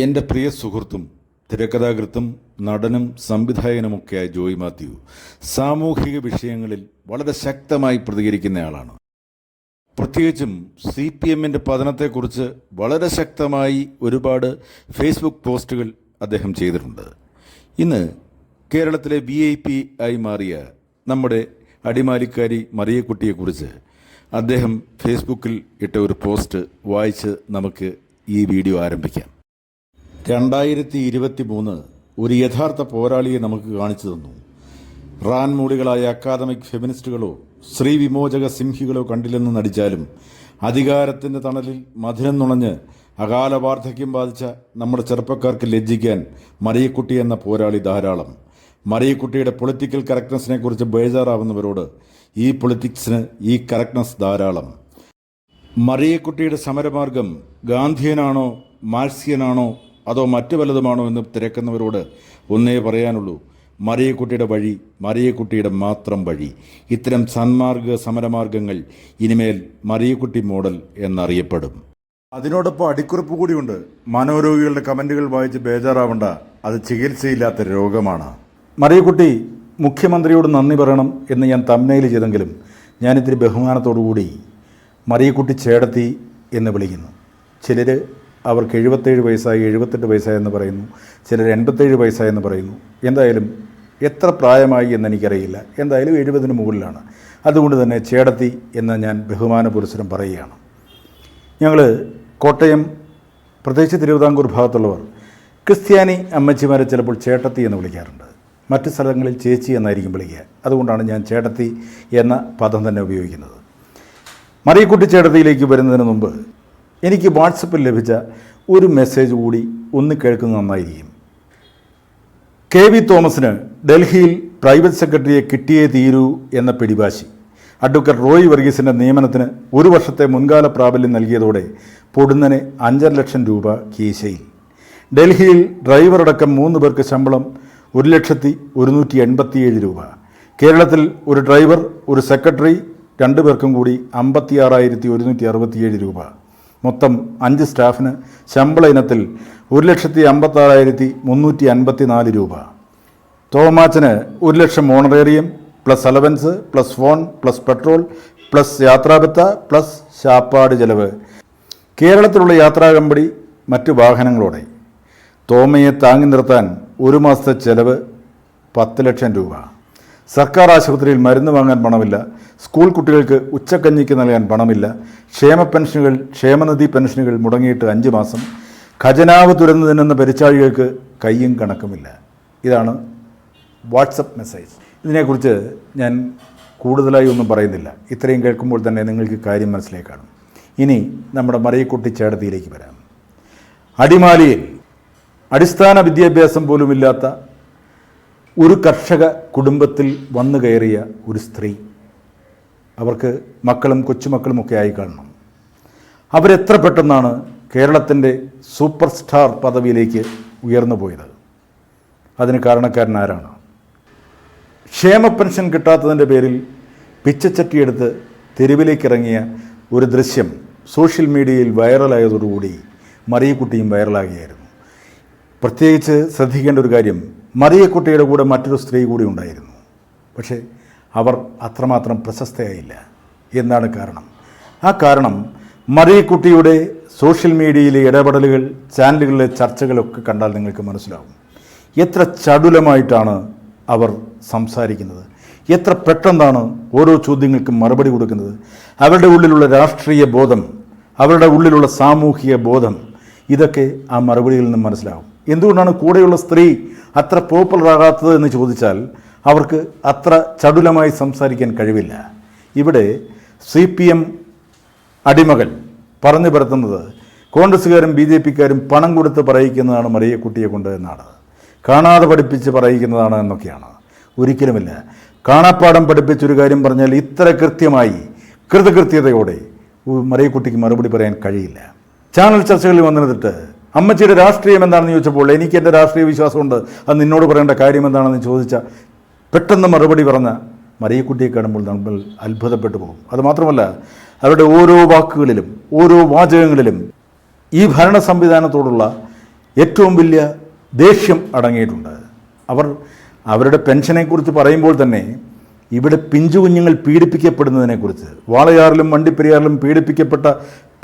എന്റെ പ്രിയ സുഹൃത്തും തിരക്കഥാകൃത്തും നടനും സംവിധായകനുമൊക്കെയായ ജോയി മാത്യു സാമൂഹിക വിഷയങ്ങളിൽ വളരെ ശക്തമായി പ്രതികരിക്കുന്നയാളാണ്. പ്രത്യേകിച്ചും സി പി എമ്മിന്റെ പതനത്തെക്കുറിച്ച് വളരെ ശക്തമായി ഒരുപാട് ഫേസ്ബുക്ക് പോസ്റ്റുകൾ അദ്ദേഹം ചെയ്തിട്ടുണ്ട്. ഇന്ന് കേരളത്തിലെ വി ഐ പി ആയി മാറിയ നമ്മുടെ അടിമാലിക്കാരി മറിയക്കുട്ടിയെക്കുറിച്ച് അദ്ദേഹം ഫേസ്ബുക്കിൽ ഇട്ട ഒരു പോസ്റ്റ് വായിച്ച് നമുക്ക് ഈ വീഡിയോ ആരംഭിക്കാം. രണ്ടായിരത്തി ഇരുപത്തി മൂന്ന് ഒരു യഥാർത്ഥ പോരാളിയെ നമുക്ക് കാണിച്ചു തന്നു. റാൻമൂളികളായ അക്കാദമിക് ഫെമിനിസ്റ്റുകളോ സ്ത്രീ വിമോചക സിംഹികളോ കണ്ടില്ലെന്ന് നടിച്ചാലും അധികാരത്തിന്റെ തണലിൽ മധുരം നുണഞ്ഞ് അകാല വാർദ്ധക്യം ബാധിച്ച നമ്മുടെ ചെറുപ്പക്കാർക്ക് ലജ്ജിക്കാൻ മറിയക്കുട്ടി എന്ന പോരാളി ധാരാളം. മറിയക്കുട്ടിയുടെ പൊളിറ്റിക്കൽ കറക്റ്റ്നസിനെ കുറിച്ച് ബേജാറാവുന്നവരോട് ഈ പൊളിറ്റിക്സിന് ഈ കറക്റ്റ്നസ് ധാരാളം. മറിയക്കുട്ടിയുടെ സമരമാർഗം ഗാന്ധിയനാണോ മാർക്സിയനാണോ അതോ മറ്റു വലതുമാണോ എന്ന് തിരക്കുന്നവരോട് ഒന്നേ പറയാനുള്ളൂ. മറിയക്കുട്ടിയുടെ വഴി മറിയക്കുട്ടിയുടെ മാത്രം വഴി. ഇത്തരം സന്മാർഗ സമരമാർഗങ്ങൾ ഇനിമേൽ മറിയക്കുട്ടി മോഡൽ എന്നറിയപ്പെടും. അതിനോടൊപ്പം അടിക്കുറിപ്പ് കൂടിയുണ്ട്. മനോരോഗികളുടെ കമന്റുകൾ വായിച്ച് ബേജാറാവണ്ട. അത് ചികിത്സയില്ലാത്ത രോഗമാണ്. മറിയക്കുട്ടി മുഖ്യമന്ത്രിയോട് നന്ദി പറയണം എന്ന് ഞാൻ തമ്മനയിൽ ചെയ്തെങ്കിലും ഞാനിത്തിരി ബഹുമാനത്തോടുകൂടി മറിയക്കുട്ടി ചേടത്തി എന്ന് വിളിക്കുന്നു. ചിലർ അവർക്ക് എഴുപത്തേഴ് വയസ്സായി എഴുപത്തെട്ട് വയസ്സായി എന്ന് പറയുന്നു. ചിലർ എൺപത്തേഴ് വയസ്സായി എന്ന് പറയുന്നു. എന്തായാലും എത്ര പ്രായമായി എന്ന് എനിക്കറിയില്ല. എന്തായാലും എഴുപതിന് മുകളിലാണ്. അതുകൊണ്ട് തന്നെ ചേടത്തി എന്ന് ഞാൻ ബഹുമാന പുരസ്സരം പറയുകയാണ്. ഞങ്ങൾ കോട്ടയം പ്രത്യേകിച്ച് തിരുവിതാംകൂർ ഭാഗത്തുള്ളവർ ക്രിസ്ത്യാനി അമ്മച്ചിമാരെ ചിലപ്പോൾ ചേട്ടത്തി എന്ന് വിളിക്കാറുണ്ട്. മറ്റ് സ്ഥലങ്ങളിൽ ചേച്ചി എന്നായിരിക്കും വിളിക്കുക. അതുകൊണ്ടാണ് ഞാൻ ചേട്ടത്തി എന്ന പദം തന്നെ ഉപയോഗിക്കുന്നത്. മറിയക്കുട്ടി ചേട്ടത്തിയിലേക്ക് വരുന്നതിന് മുമ്പ് എനിക്ക് വാട്സപ്പിൽ ലഭിച്ച ഒരു മെസ്സേജ് കൂടി ഒന്ന് കേൾക്കുന്നത് നന്നായിരിക്കും. കെ വി തോമസിന് ഡൽഹിയിൽ പ്രൈവറ്റ് സെക്രട്ടറിയെ കിട്ടിയേ തീരൂ എന്ന പിടിവാശി. അഡ്വക്കേറ്റ് റോയ് വർഗീസിന്റെ നിയമനത്തിന് ഒരു വർഷത്തെ മുൻകാല പ്രാബല്യം നൽകിയതോടെ പൊടുന്നനെ അഞ്ചര ലക്ഷം രൂപ കീശയിൽ. ഡൽഹിയിൽ ഡ്രൈവറടക്കം മൂന്ന് പേർക്ക് ശമ്പളം ഒരു ലക്ഷത്തി ഒരുന്നൂറ്റി എൺപത്തിയേഴ് രൂപ. കേരളത്തിൽ ഒരു ഡ്രൈവർ ഒരു സെക്രട്ടറി രണ്ടു പേർക്കും കൂടി അമ്പത്തിയാറായിരത്തി ഒരുന്നൂറ്റി അറുപത്തിയേഴ് രൂപ. മൊത്തം അഞ്ച് സ്റ്റാഫിന് ശമ്പള ഇനത്തിൽ ഒരു ലക്ഷത്തി അമ്പത്താറായിരത്തി മുന്നൂറ്റി അൻപത്തി നാല് രൂപ. തോമാച്ചന് ഒരു ലക്ഷം honorarium plus allowance plus phone plus petrol plus യാത്രാബത്ത plus ശാപ്പാട് ചെലവ്. കേരളത്തിലുള്ള യാത്രാ കമ്പടി മറ്റ് വാഹനങ്ങളോടെ. തോമയെ താങ്ങി നിർത്താൻ ഒരു മാസത്തെ ചെലവ് പത്ത് ലക്ഷം രൂപ. സർക്കാർ ആശുപത്രിയിൽ മരുന്ന് വാങ്ങാൻ പണമില്ല. സ്കൂൾ കുട്ടികൾക്ക് ഉച്ചക്കഞ്ഞിക്ക് നൽകാൻ പണമില്ല. ക്ഷേമ പെൻഷനുകൾ ക്ഷേമനിധി പെൻഷനുകൾ മുടങ്ങിയിട്ട് അഞ്ച് മാസം. ഖജനാവ് തുരന്നു തിന്നുന്ന പെരിച്ചാഴികൾക്ക് കയ്യും കണക്കുമില്ല. ഇതാണ് വാട്സപ്പ് മെസ്സേജ്. ഇതിനെക്കുറിച്ച് ഞാൻ കൂടുതലായി ഒന്നും പറയുന്നില്ല. ഇത്രയും കേൾക്കുമ്പോൾ തന്നെ നിങ്ങൾക്ക് കാര്യം മനസ്സിലേക്ക് കാണും ഇനി നമ്മുടെ മറിയക്കുട്ടി ചേടത്തിയിലേക്ക് വരാം. അടിമാലിയിൽ അടിസ്ഥാന വിദ്യാഭ്യാസം പോലുമില്ലാത്ത ഒരു കർഷക കുടുംബത്തിൽ വന്നു കയറിയ ഒരു സ്ത്രീ. അവർക്ക് മക്കളും കൊച്ചുമക്കളും ഒക്കെ ആയി കാണണം. അവരെത്ര പെട്ടെന്നാണ് കേരളത്തിന്റെ സൂപ്പർ സ്റ്റാർ പദവിയിലേക്ക് ഉയർന്നു പോയത്? അതിന് കാരണക്കാരൻ ആരാണ്? ക്ഷേമ പെൻഷൻ കിട്ടാത്തതിന്റെ പേരിൽ പിച്ചച്ചട്ടിയെടുത്ത് തെരുവിലേക്കിറങ്ങിയ ഒരു ദൃശ്യം സോഷ്യൽ മീഡിയയിൽ വൈറലായതോടുകൂടി മറിയക്കുട്ടിയും വൈറലാകുകയായിരുന്നു. പ്രത്യേകിച്ച് ശ്രദ്ധിക്കേണ്ട ഒരു കാര്യം മറിയക്കുട്ടിയുടെ കൂടെ മറ്റൊരു സ്ത്രീ കൂടി ഉണ്ടായിരുന്നു. പക്ഷേ അവർ അത്രമാത്രം പ്രശസ്തയായില്ല. എന്നാണ് കാരണം? ആ കാരണം മറിയക്കുട്ടിയുടെ സോഷ്യൽ മീഡിയയിലെ ഇടപെടലുകൾ ചാനലുകളിലെ ചർച്ചകളൊക്കെ കണ്ടാൽ നിങ്ങൾക്ക് മനസ്സിലാവും. എത്ര ചടുലമായിട്ടാണ് അവർ സംസാരിക്കുന്നത്. എത്ര പെട്ടെന്നാണ് ഓരോ ചോദ്യങ്ങൾക്കും മറുപടി കൊടുക്കുന്നത്. അവരുടെ ഉള്ളിലുള്ള രാഷ്ട്രീയ ബോധം അവരുടെ ഉള്ളിലുള്ള സാമൂഹിക ബോധം ഇതൊക്കെ ആ മറുപടിയിൽ നിന്ന് മനസ്സിലാവും. എന്തുകൊണ്ടാണ് കൂടെയുള്ള സ്ത്രീ അത്ര പോപ്പുലറാകാത്തത് എന്ന് ചോദിച്ചാൽ അവർക്ക് അത്ര ചടുലമായി സംസാരിക്കാൻ കഴിവില്ല. ഇവിടെ സി പി എം അടിമകൾ പറഞ്ഞു പരത്തുന്നത് കോൺഗ്രസ്സുകാരും ബി ജെ പിക്കാരും പണം കൊടുത്ത് പറയിക്കുന്നതാണ് മറിയക്കുട്ടിയെ കൊണ്ട് എന്നാണ്. കാണാതെ പഠിപ്പിച്ച് പറയിക്കുന്നതാണ് എന്നൊക്കെയാണ്. ഒരിക്കലുമില്ല. കാണാപ്പാടം പഠിപ്പിച്ചൊരു കാര്യം പറഞ്ഞാൽ ഇത്ര കൃത്യമായി കൃതകൃത്യതയോടെ മറിയക്കുട്ടിക്ക് മറുപടി പറയാൻ കഴിയില്ല. ചാനൽ ചർച്ചകളിൽ വന്നിരുന്നിട്ട് അമ്മച്ചിയുടെ രാഷ്ട്രീയം എന്താണെന്ന് ചോദിച്ചപ്പോൾ എനിക്ക് എന്റെ രാഷ്ട്രീയ വിശ്വാസമുണ്ട് അത് നിന്നോട് പറയേണ്ട കാര്യം എന്താണെന്ന് ചോദിച്ച പെട്ടെന്ന് മറുപടി പറഞ്ഞ മറിയക്കുട്ടിയെ കാണുമ്പോൾ നമ്മൾ അത്ഭുതപ്പെട്ടു പോകും. അതുമാത്രമല്ല അവരുടെ ഓരോ വാക്കുകളിലും ഓരോ വാചകങ്ങളിലും ഈ ഭരണ സംവിധാനത്തോടുള്ള ഏറ്റവും വലിയ ദേഷ്യം അടങ്ങിയിട്ടുണ്ട്. അവർ അവരുടെ പെൻഷനെക്കുറിച്ച് പറയുമ്പോൾ തന്നെ ഇവിടെ പിഞ്ചു കുഞ്ഞുങ്ങൾ പീഡിപ്പിക്കപ്പെടുന്നതിനെക്കുറിച്ച് വാളയാറിലും വണ്ടിപ്പെരിയാറിലും പീഡിപ്പിക്കപ്പെട്ട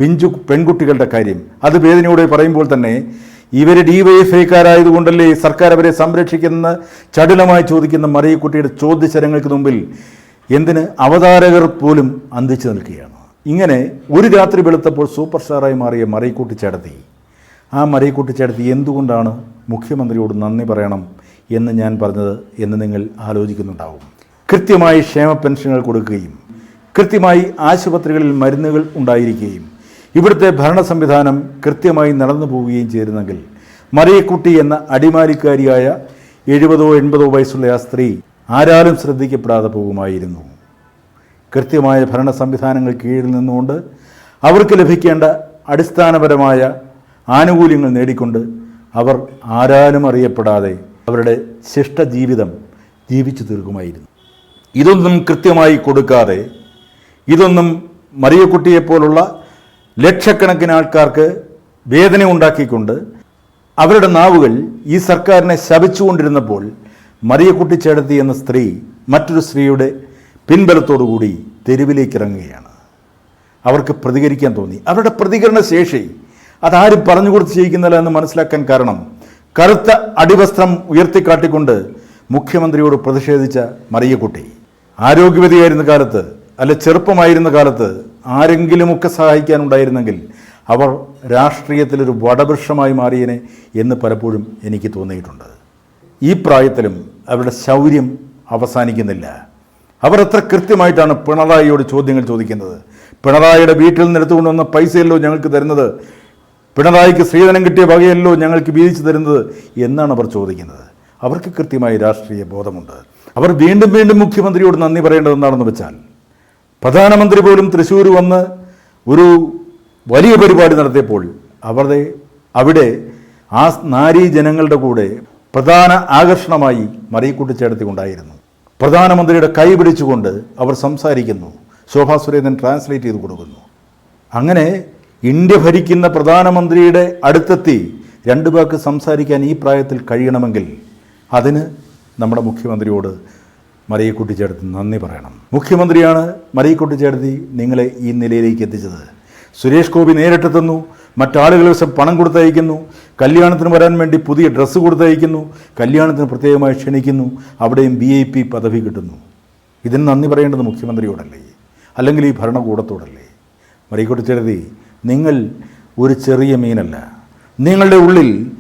പിഞ്ചു പെൺകുട്ടികളുടെ കാര്യം അത് വേദനയോടെ പറയുമ്പോൾ തന്നെ ഇവർ ഡിവൈഎഫ്ഐക്കാരായതുകൊണ്ടല്ലേ സർക്കാർ അവരെ സംരക്ഷിക്കുന്ന ചടുലമായി ചോദിക്കുന്ന മറിയക്കുട്ടിയുടെ ചോദ്യശരങ്ങൾക്ക് മുമ്പിൽ എന്തിന് അവതാരകർ പോലും അന്തിച്ചു നിൽക്കുകയാണ്. ഇങ്ങനെ ഒരു രാത്രി വെളുത്തപ്പോൾ സൂപ്പർ സ്റ്റാറായി മാറിയ മറിയക്കുട്ടി ചേട്ടത്തി. ആ മറിയക്കുട്ടി ചേട്ടത്തി എന്തുകൊണ്ടാണ് മുഖ്യമന്ത്രിയോട് നന്ദി പറയണം എന്ന് ഞാൻ പറഞ്ഞത് എന്ന് നിങ്ങൾ ആലോചിക്കുന്നുണ്ടാവും. കൃത്യമായി ക്ഷേമ പെൻഷനുകൾ കൊടുക്കുകയും കൃത്യമായി ആശുപത്രികളിൽ മരുന്നുകൾ ഉണ്ടായിരിക്കുകയും ഇവിടുത്തെ ഭരണ സംവിധാനം കൃത്യമായി നടന്നു പോവുകയും ചെയ്തിരുന്നെങ്കിൽ മറിയക്കുട്ടി എന്ന അടിമാലിക്കാരിയായ എഴുപതോ എൺപതോ വയസ്സുള്ള ആ സ്ത്രീ ആരാലും ശ്രദ്ധിക്കപ്പെടാതെ പോകുമായിരുന്നു. കൃത്യമായ ഭരണ സംവിധാനങ്ങൾ കീഴിൽ നിന്നുകൊണ്ട് അവർക്ക് ലഭിക്കേണ്ട അടിസ്ഥാനപരമായ ആനുകൂല്യങ്ങൾ നേടിക്കൊണ്ട് അവർ ആരാലും അറിയപ്പെടാതെ അവരുടെ ശിഷ്ടജീവിതം ജീവിച്ചു തീർക്കുമായിരുന്നു. ഇതൊന്നും കൃത്യമായി കൊടുക്കാതെ ഇതൊന്നും മറിയക്കുട്ടിയെപ്പോലുള്ള ലക്ഷക്കണക്കിന് ആൾക്കാർക്ക് വേദന ഉണ്ടാക്കിക്കൊണ്ട് അവരുടെ നാവുകൾ ഈ സർക്കാരിനെ ശപിച്ചുകൊണ്ടിരുന്നപ്പോൾ മറിയക്കുട്ടി ചേടത്തി എന്ന സ്ത്രീ മറ്റൊരു സ്ത്രീയുടെ പിൻബലത്തോടുകൂടി തെരുവിലേക്ക് ഇറങ്ങുകയാണ് അവർക്ക് പ്രതികരിക്കാൻ തോന്നി. അവരുടെ പ്രതികരണ ശേഷി അതാരും പറഞ്ഞു കൊടുത്ത് ചെയ്യിക്കുന്നില്ല എന്ന് മനസ്സിലാക്കാൻ കാരണം കറുത്ത അടിവസ്ത്രം ഉയർത്തിക്കാട്ടിക്കൊണ്ട് മുഖ്യമന്ത്രിയോട് പ്രതിഷേധിച്ച മറിയക്കുട്ടി. ആരോഗ്യവതിയായിരുന്ന കാലത്ത് അല്ല ചെറുപ്പമായിരുന്ന കാലത്ത് ആരെങ്കിലുമൊക്കെ സഹായിക്കാനുണ്ടായിരുന്നെങ്കിൽ അവർ രാഷ്ട്രീയത്തിലൊരു വടവൃക്ഷമായി മാറിയനെ എന്ന് പലപ്പോഴും എനിക്ക് തോന്നിയിട്ടുണ്ട്. ഈ പ്രായത്തിലും അവരുടെ ശൗര്യം അവസാനിക്കുന്നില്ല. അവർ എത്ര കൃത്യമായിട്ടാണ് പിണറായിയോട് ചോദ്യങ്ങൾ ചോദിക്കുന്നത്? പിണറായിയുടെ വീട്ടിൽ നിന്ന് എടുത്തുകൊണ്ട് വന്ന പൈസയല്ലോ ഞങ്ങൾക്ക് തരുന്നത്? പിണറായിക്ക് സ്ത്രീധനം കിട്ടിയ വകയല്ലോ ഞങ്ങൾക്ക് വീതിച്ചു തരുന്നത്? എന്നാണ് അവർ ചോദിക്കുന്നത്. അവർക്ക് കൃത്യമായി രാഷ്ട്രീയ ബോധമുണ്ട്. അവർ വീണ്ടും വീണ്ടും മുഖ്യമന്ത്രിയോട് നന്ദി പറയേണ്ടത് എന്താണെന്ന് വെച്ചാൽ പ്രധാനമന്ത്രി പോലും തൃശ്ശൂർ വന്ന് ഒരു വലിയ പരിപാടി നടത്തിയപ്പോൾ അവരുടെ അവിടെ ആ നാരീ ജനങ്ങളുടെ കൂടെ പ്രധാന ആകർഷണമായി മറിയക്കുട്ടി ചേർത്തിക്കൊണ്ടായിരുന്നു പ്രധാനമന്ത്രിയുടെ കൈ പിടിച്ചുകൊണ്ട് അവർ സംസാരിക്കുന്നു. ശോഭാ സുരേന്ദ്രൻ ട്രാൻസ്ലേറ്റ് ചെയ്ത് കൊടുക്കുന്നു. അങ്ങനെ ഇന്ത്യ ഭരിക്കുന്ന പ്രധാനമന്ത്രിയുടെ അടുത്തെത്തി രണ്ടു പേർക്ക് സംസാരിക്കാൻ ഈ പ്രായത്തിൽ കഴിയണമെങ്കിൽ അതിന് നമ്മുടെ മുഖ്യമന്ത്രിയോട് മറിയക്കുട്ടി ചേർത്ത് നന്ദി പറയണം. മുഖ്യമന്ത്രിയാണ് മറിയക്കുട്ടിച്ചേർത്തി നിങ്ങളെ ഈ നിലയിലേക്ക് എത്തിച്ചത്. സുരേഷ് ഗോപി നേരിട്ടെത്തുന്നു തന്നു മറ്റാളുകൾ പണം കൊടുത്തയക്കുന്നു കല്യാണത്തിന് വരാൻ വേണ്ടി പുതിയ ഡ്രസ്സ് കൊടുത്തയക്കുന്നു കല്യാണത്തിന് പ്രത്യേകമായി ക്ഷണിക്കുന്നു അവിടെയും ബി ഐ പി പദവി കിട്ടുന്നു. ഇതിന് നന്ദി പറയേണ്ടത് മുഖ്യമന്ത്രിയോടല്ലേ? അല്ലെങ്കിൽ ഈ ഭരണകൂടത്തോടല്ലേ? മറിയക്കുട്ടിച്ചേർത്തി നിങ്ങൾ ഒരു ചെറിയ മീനല്ല. നിങ്ങളുടെ ഉള്ളിൽ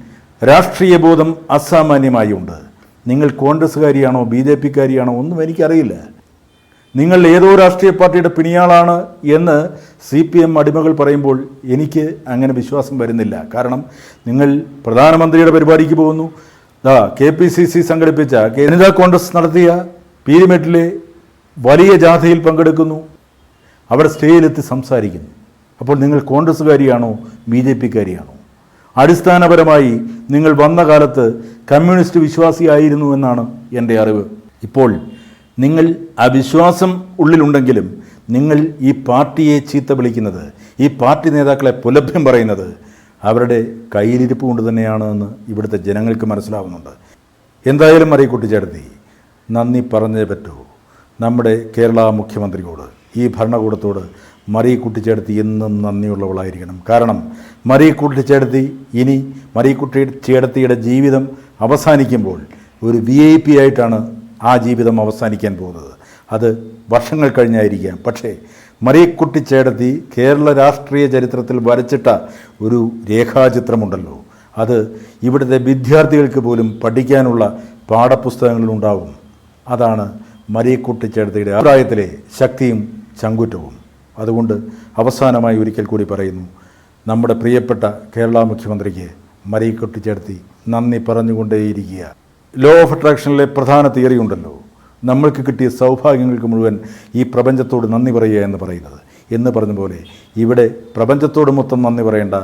രാഷ്ട്രീയ ബോധം അസാമാന്യമായി ഉണ്ട് നിങ്ങൾ കോൺഗ്രസ്സുകാരിയാണോ ബി ജെ പിക്കാരിയാണോ ഒന്നും എനിക്കറിയില്ല. നിങ്ങൾ ഏതോ രാഷ്ട്രീയ പാർട്ടിയുടെ പിണിയാളാണ് എന്ന് സി പി എം അടിമകൾ പറയുമ്പോൾ എനിക്ക് അങ്ങനെ വിശ്വാസം വരുന്നില്ല. കാരണം നിങ്ങൾ പ്രധാനമന്ത്രിയുടെ പരിപാടിക്ക് പോകുന്നു. ദാ കെ പി സി സി സംഘടിപ്പിച്ച വനിതാ കോൺഗ്രസ് നടത്തിയ പീരിമേട്ടിലെ വലിയ ജാഥയിൽ പങ്കെടുക്കുന്നു. അവിടെ സ്റ്റേജിലെത്തി സംസാരിക്കുന്നു. അപ്പോൾ നിങ്ങൾ കോൺഗ്രസ്സുകാരിയാണോ ബി ജെ പിക്കാരിയാണോ? അടിസ്ഥാനപരമായി നിങ്ങൾ വന്ന കാലത്ത് കമ്മ്യൂണിസ്റ്റ് വിശ്വാസിയായിരുന്നു എന്നാണ് എന്റെ അറിവ്. ഇപ്പോൾ നിങ്ങൾ അവിശ്വാസം ഉള്ളിലുണ്ടെങ്കിലും നിങ്ങൾ ഈ പാർട്ടിയെ ചീത്ത വിളിക്കുന്നത് ഈ പാർട്ടി നേതാക്കളെ പുലഭ്യം പറയുന്നത് അവരുടെ കയ്യിലിരിപ്പ് കൊണ്ട് തന്നെയാണ് എന്ന് ഇവിടുത്തെ ജനങ്ങൾക്ക് മനസ്സിലാവുന്നുണ്ട്. എന്തായാലും അറിയി ചേർത്തി നന്ദി പറഞ്ഞേ പറ്റൂ. നമ്മുടെ കേരള മുഖ്യമന്ത്രിയോട് ഈ ഭരണകൂടത്തോട് മറിയക്കുട്ടി കുട്ടിച്ചേർത്തി എന്നും നന്ദിയുള്ളവളായിരിക്കണം. കാരണം മറി കുട്ടിച്ചേർത്തി ഇനി മറിയക്കുട്ടി ചേർത്തിയുടെ ജീവിതം അവസാനിക്കുമ്പോൾ ഒരു വി ഐ പി ആയിട്ടാണ് ആ ജീവിതം അവസാനിക്കാൻ പോകുന്നത്. അത് വർഷങ്ങൾ കഴിഞ്ഞായിരിക്കാം. പക്ഷേ മറിയക്കുട്ടി ചേടത്തി കേരള രാഷ്ട്രീയ ചരിത്രത്തിൽ വരച്ചിട്ട ഒരു രേഖാചിത്രമുണ്ടല്ലോ. അത് ഇവിടുത്തെ വിദ്യാർത്ഥികൾക്ക് പോലും പഠിക്കാനുള്ള പാഠപുസ്തകങ്ങളിലുണ്ടാവും അതാണ് മറിയക്കുട്ടി ചേടത്തിയുടെ അഭിപ്രായത്തിലെ ശക്തിയും ചങ്കുറ്റവും. അതുകൊണ്ട് അവസാനമായി ഒരിക്കൽ കൂടി പറയുന്നു നമ്മുടെ പ്രിയപ്പെട്ട കേരള മുഖ്യമന്ത്രിക്ക് ചേർത്തി നന്ദി പറഞ്ഞുകൊണ്ടേയിരിക്കുക. ലോ ഓഫ് അട്രാക്ഷനിലെ പ്രധാന തിയറി ഉണ്ടല്ലോ. നമ്മൾക്ക് കിട്ടിയ സൗഭാഗ്യങ്ങൾക്ക് മുഴുവൻ ഈ പ്രപഞ്ചത്തോട് നന്ദി പറയുക എന്ന് പറയുന്നത്. എന്ന് പറഞ്ഞ പോലെ ഇവിടെ പ്രപഞ്ചത്തോട് മൊത്തം നന്ദി പറയേണ്ട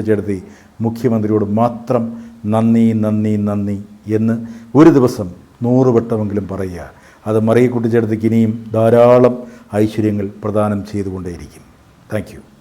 ചേർത്തി മുഖ്യമന്ത്രിയോട് മാത്രം നന്ദി നന്ദി നന്ദി എന്ന് ഒരു ദിവസം നൂറ് വട്ടമെങ്കിലും പറയുക. അത് മറിയക്കുട്ടി ചേർത്തിക്ക് ഇനിയും ധാരാളം ഐശ്വര്യങ്ങൾ പ്രദാനം ചെയ്തുകൊണ്ടേയിരിക്കും. താങ്ക്